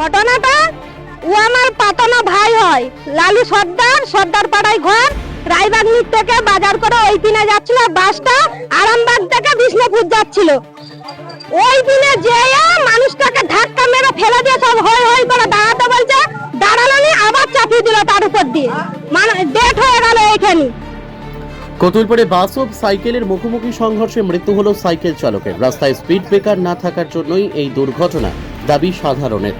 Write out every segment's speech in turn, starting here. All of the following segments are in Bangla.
ঘটনাটা? ও আমার পাতনা ভাই হয়। লালু সর্দার সর্দার পাড়ায় ঘর রায়বাগনির থেকে বাজার করে ওই দিনে যাচ্ছিল বাসটা আরামবাগ থেকে বিষ্ণুপুর যাচ্ছিল। ওই দিনে যে মানুষটাকে ধাক্কা মেরে ফেলে দিয়ে সব হই হই করে দাঁড়াতে বলছে, দাঁড়াল নি, আবার চাপিয়ে দিল তার উপর দিয়ে। মানে ডেট হয়ে গেল এইখানে কতুলপুরে বাস ও সাইকেলের মুখোমুখি সংঘর্ষে মৃত্যু হলো সাইকেল চালকের। রাস্তায় স্পিড ব্রেকার না থাকার জন্যই এই দুর্ঘটনা দাবি সাধারণের।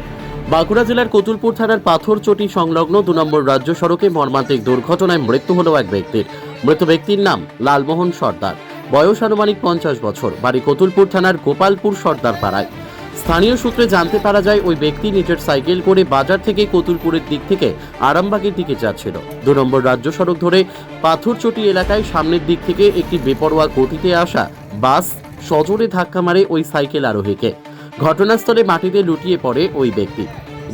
বাঁকুড়া জেলার কতুলপুর থানার পাথরচটি সংলগ্ন দু নম্বর রাজ্য সড়কে মর্মান্তিক দুর্ঘটনায় মৃত্যু হলো এক ব্যক্তির। মৃত ব্যক্তির নাম লালমোহন সর্দার। বয়স আনুমানিক পঞ্চাশ বছর। বাড়ি কতুলপুর থানার গোপালপুর সর্দার পাড়ায়। স্থানীয় সূত্রে জানতে পারা যায়, ওই ব্যক্তি নিজের সাইকেল করে বাজার থেকে কতুলপুরের দিক থেকে আরামবাগের দিকে যাচ্ছিল। দু নম্বর রাজ্য সড়ক ধরে পাথরচটি এলাকায় সামনের দিক থেকে একটি বেপরোয়া গতিতে আসা বাস সজোরে ধাক্কা মারে ওই সাইকেল আরোহীকে। ঘটনাস্থলে মাটিতে লুটিয়ে পড়ে ওই ব্যক্তি।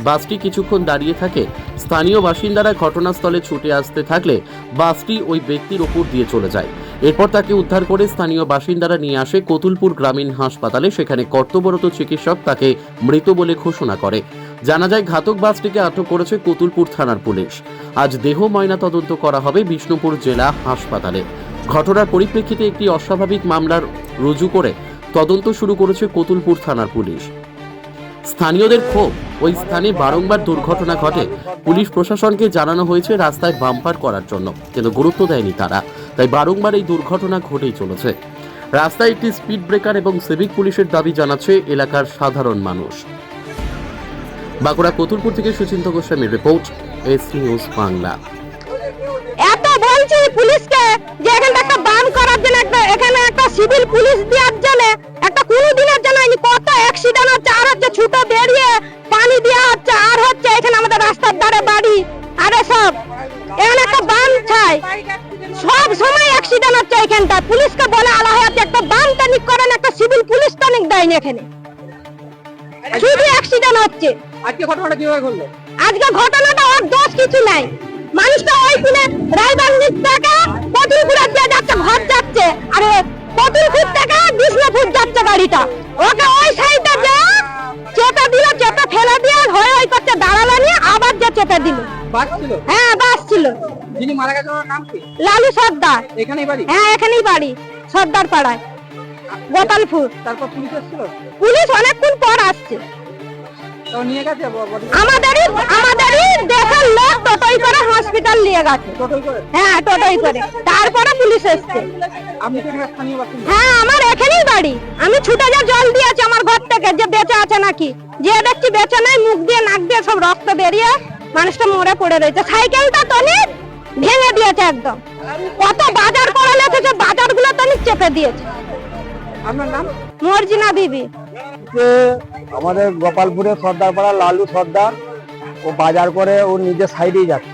বাসটি কিছুক্ষণ দাঁড়িয়ে থাকে। স্থানীয় বাসিন্দারা ঘটনাস্থলে ছুটে আসতে থাকলে বাসটি ওই ব্যক্তির ওপর দিয়ে চলে যায়। এরপর তাকে উদ্ধার করে স্থানীয় বাসিন্দারা নিয়ে আসে কতুলপুর গ্রামীণ হাসপাতালে। সেখানে কর্তব্যরত চিকিৎসক তাকে মৃত বলে ঘোষণা করে। জানা যায়, ঘাতক বাসটিকে আটক করেছে কতুলপুর থানার পুলিশ। আজ দেহ ময়না তদন্ত করা হবে বিষ্ণুপুর জেলা হাসপাতালে। ঘটনার পরিপ্রেক্ষিতে একটি অস্বাভাবিক মামলার রুজু করে তদন্ত শুরু করেছে কতুলপুর থানার পুলিশ। স্থানীয়দের ক্ষোভ। ওই স্থানে বারংবার দুর্ঘটনা ঘটে। পুলিশ প্রশাসনকে জানানো হয়েছে রাস্তায় বাম্পার করার জন্য, কিন্তু গুরুত্ব দেয়নি তারা। তাই বারংবার এই দুর্ঘটনা ঘটেই চলেছে। রাস্তায় একটি স্পিড ব্রেকার এবং সিভিক পুলিশের দাবি জানাচ্ছে এলাকার সাধারণ মানুষ। বাঁকুড়া কতুলপুর থেকে সুচিন্ত গোস্বামীর রিপোর্ট, এস নিউজ বাংলা। এত বলছি পুলিশকে যে একটা বান করার জন্য একটা এখানে একটা সিভিল পুলিশ দেওয়ার সব। একটা বান চাই। সব সময় অ্যাক্সিডেন্ট হচ্ছে এখানটা পুলিশকে বলে আলা হয়ে একটা বান টানিক করেন একটা সিভিল পুলিশ টানিক দেয়নি এখানে। শুধু অ্যাক্সিডেন্ট হচ্ছে। আজকে ঘটনাটা কীভাবে ঘটলো? আজকে ঘটনাটা ওর দোষ কিছু নাই। মানুষটা ওই দিনে রায়বাঙ্গির থেকে কতুলপুরে দিয়ে যাচ্ছে ঘর যাচ্ছে। আর বাস ছিল? হ্যাঁ বাস ছিল। যিনি মারা গেছেন ওনার নাম কি? লালু সর্দার। এখানেই বাড়ি? হ্যাঁ এখানেই বাড়ি সর্দার পাড়ায় গোপালপুর। তারপর পুলিশ এসেছিল? পুলিশ অনেকক্ষণ পর আসছে। নিয়ে গেছে? আমাদেরই আমাদেরই দেশের লোক টোটোই করে হসপিটাল নিয়ে গেছে। টোটোই করে? হ্যাঁ টোটোই করে। তারপরে পুলিশ এসছে। আপনি তো এখানে স্থানীয় বাসিন্দা। হ্যাঁ আমার এখানেই বাড়ি। আমি ছুটে যা জল দিয়েছি আমার ঘর থেকে যে বেঁচে আছে নাকি? যে দেখছি বেঁচে নাই মুখ দিয়ে নাক দিয়ে সব রক্ত বেরিয়ে মানুষটা মরে পড়ে রয়েছে। সাইকেলটা টনি ভেঙে দিয়েছে একদম। কত বাজার করে লেগেছে বাজারগুলো টনি চেপে দিয়েছে। আপনার নাম? মর্জিনা বিবি। যে আমাদের গোপালপুরের সর্দারপাড়া লালু সর্দার ও বাজার করে ও নিজের সাইডেই যাচ্ছে।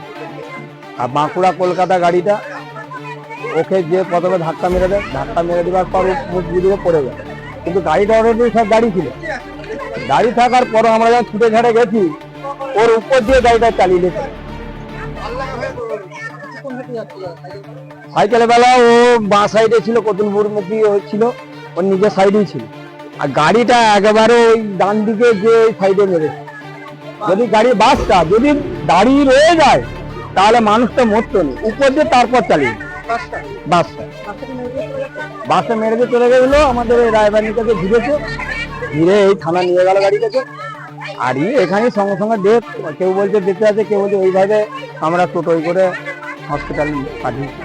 আর বাঁকুড়া কলকাতা গাড়িটা ওকে যে প্রথমে ধাক্কা মেরে দেয় ধাক্কা মেরে দেওয়ার পর মুখ দিয়ে পড়ে যায়। কিন্তু গাড়িটা অলরেডি সব গাড়ি ছিল। গাড়ি থাকার পরও আমরা যখন ছুটে ঝাড়ে গেছি ওর উপর দিয়ে গাড়িটা চালিয়ে দিকে সাইকেলের বেলা ও বাঁ সাইডে ছিল কতুলপুর মুখী হচ্ছিল ওর নিজের সাইডেই ছিল। আর গাড়িটা একেবারে ওই ডান দিকে যে সাইডে মেরেছে যদি গাড়ি বাসটা যদি দাঁড়িয়ে রয়ে যায়, তাহলে মানুষটা মরতো না। উপর দিয়ে তারপর চালিয়ে বাসটা। বাসটা মেরে দিয়ে চলে গেলো। আমাদের এই রায়বাড়ি থেকে ঘিরেছে। ঘিরে এই থানা নিয়ে গেল গাড়িটাকে। আর ই এখানে সঙ্গে সঙ্গে ডেট কেউ বলছে বেঁচে আছে, কেউ বলছে ওইভাবে আমরা টোটোই করে হসপিটাল পাঠিয়েছি।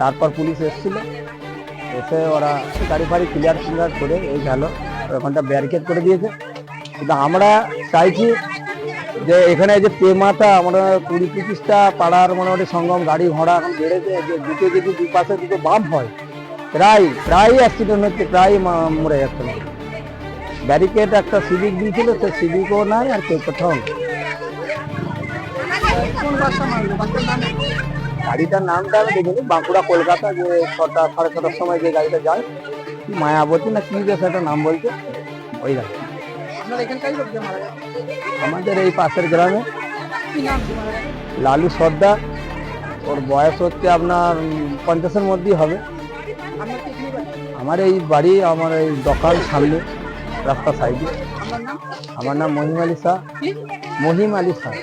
তারপর পুলিশ এসেছিল। এসে ওরা গাড়ি ফাড়ি ক্লিয়ার ক্লিয়ার করে এই গেল। ওখানটা ব্যারিকেড করে দিয়েছে। কিন্তু আমরা চাইছি যে এখানে যে পেমাতা আমরা কুড়ি পঁচিশটা পাড়ার মোটামুটি সঙ্গম গাড়ি ঘোড়া এখন বেড়েছে, যে দুটো যদি দুই পাশে দুটো বাম হয়, প্রায় প্রায় অ্যাক্সিডেন্ট হচ্ছে প্রায় মরে যাচ্ছে ব্যারিকেড একটা সিভিক দিয়েছিল সে সিভিকও নাই আর কেউ কোথাও? গাড়িটার নামটা আমি দেখিনি বাঁকুড়া কলকাতা যে ছটা সাড়ে ছটার সময় যে গাড়িটা যায় মায়াবতী না কি বেশ একটা নাম বলছে ওই গাড়ি আমাদের এই পাশের গ্রামে। লালু সর্দার ওর বয়স হচ্ছে আপনার পঞ্চাশের মধ্যেই হবে। আমার এই বাড়ি আমার এই দোকান সামনে। রাস্তা সাইডে আমার নাম মহিম আলী শাহ মহিম আলী শাহ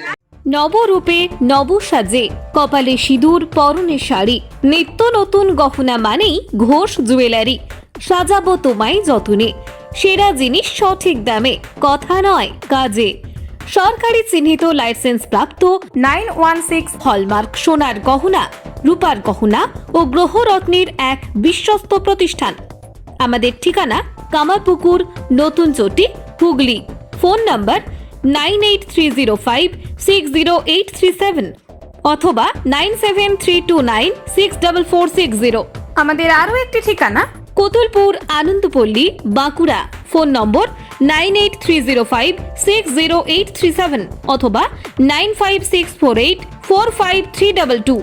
নবরূপে নবসাজে কপালে সিঁদুর পরনে শাড়ি। নিত্য নতুন গহনা মানেই ঘোষ জুয়েলারি। সাজাবো তোমায় যতনে। সেরা জিনিস সঠিক দামে কথা নয় কাজে। সরকারি চিহ্নিত লাইসেন্স প্রাপ্ত নাইন ওয়ান সিক্স হলমার্ক সোনার গহনা রূপার গহনা ও গ্রহরত্নের এক বিশ্বস্ত প্রতিষ্ঠান। আমাদের ঠিকানা Kamarpukur Natun Chati Hooghly. Phone number nine eight three zero five six zero eight three seven অথবা nine seven three two nine six double four six zero. আমাদের আরও একটি ঠিকানা? Kotulpur Anandapalli Bankura. Phone number nine eight three zero five six zero eight three seven অথবা nine five six four eight four five three double two.